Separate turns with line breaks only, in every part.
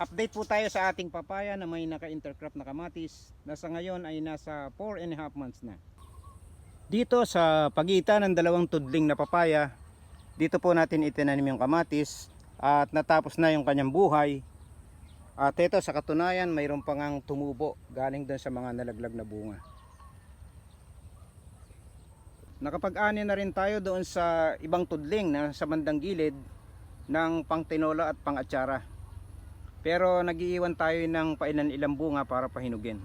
Update po tayo sa ating papaya na may naka-intercrop na kamatis na sa ngayon ay nasa 4 and a half months na. Dito sa pagitan ng dalawang tudling na papaya, dito po natin itinanim yung kamatis at natapos na yung kanyang buhay. At ito sa katunayan mayroon pang ang tumubo galing doon sa mga nalaglag na bunga. Nakapag-ani na rin tayo doon sa ibang tudling na sa bandang gilid ng pangtinola at pangatsara. Pero nagiiwan tayo ng pailan ilang bunga para pahinugin.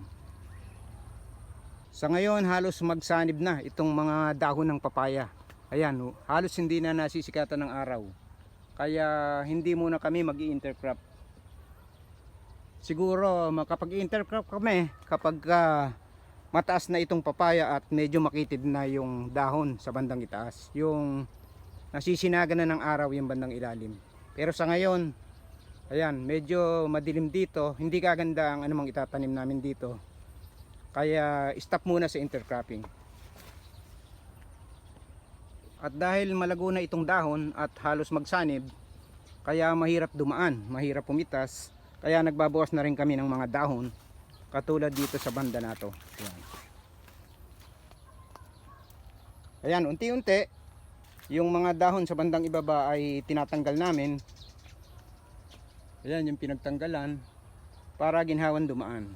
Sa ngayon halos magsanib na itong mga dahon ng papaya. Ayan, halos hindi na nasisikatan ng araw. Kaya hindi muna kami mag intercrop Siguro makapag-intercrop kami kapag ah, mataas na itong papaya at medyo makitid na yung dahon sa bandang itaas. Yung nasisinagan na ng araw yung bandang ilalim. Pero sa ngayon, ayan, medyo madilim dito. Hindi kaganda ang anumang itatanim namin dito. Kaya stop muna sa intercropping. At dahil malago na itong dahon at halos magsanib, kaya mahirap dumaan, mahirap pumitas. Kaya nagbabawas na rin kami ng mga dahon katulad dito sa banda na to. Ayan. Ayan, unti-unti yung mga dahon sa bandang ibaba ay tinatanggal namin. Ayan yung pinagtanggalan para ginhawan dumaan.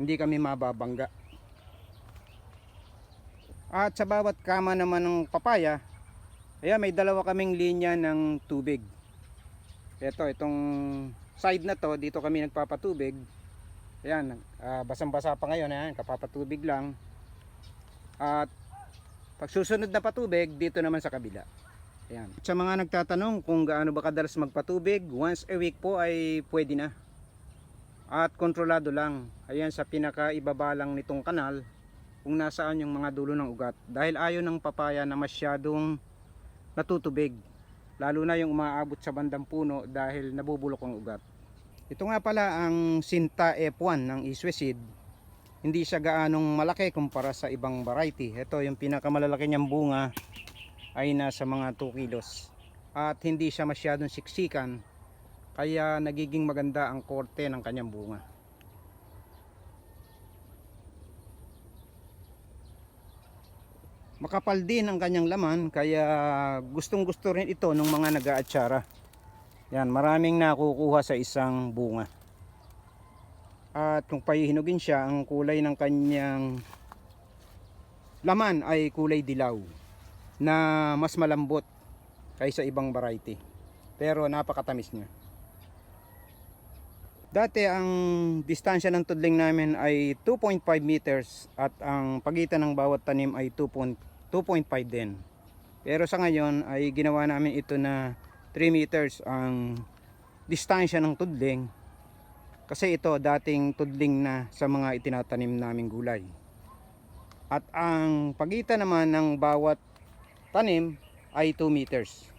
Hindi kami mababangga. At sa bawat kama naman ng papaya, ayan may dalawa kaming linya ng tubig. Ito, itong side na to, dito kami nagpapatubig. Ayan, ah, basang-basa pa ngayon, ayan, kapapatubig lang. At pag susunod na patubig, dito naman sa kabila. Ayan. Sa mga nagtatanong kung gaano ba kadalas magpatubig, once a week po ay pwede na. At kontrolado lang. Ayan sa pinaka ibaba lang nitong kanal kung nasaan yung mga dulo ng ugat. Dahil ayaw ng papaya na masyadong natutubig. Lalo na yung umaabot sa bandang puno dahil nabubulok ang ugat. Ito nga pala ang Sinta F1 ng Iswesid. Hindi siya gaanong malaki kumpara sa ibang variety. Ito yung pinakamalalaki niyang bunga ay nasa mga 2 kilos. At hindi siya masyadong siksikan kaya nagiging maganda ang korte ng kanyang bunga. Makapal din ang kanyang laman kaya gustong gusto rin ito ng mga nag-aatsara. Yan, maraming nakukuha sa isang bunga. At kung pahihinugin siya, ang kulay ng kanyang laman ay kulay dilaw na mas malambot kaysa ibang variety. Pero napakatamis niya. Dati ang distansya ng tudling namin ay 2.5 meters at ang pagitan ng bawat tanim ay 2.5 din. Pero sa ngayon ay ginawa namin ito na 3 meters ang distansya ng tudling kasi ito dating tudling na sa mga itinatanim naming gulay. At ang pagitan naman ng bawat tanim ay 2 meters.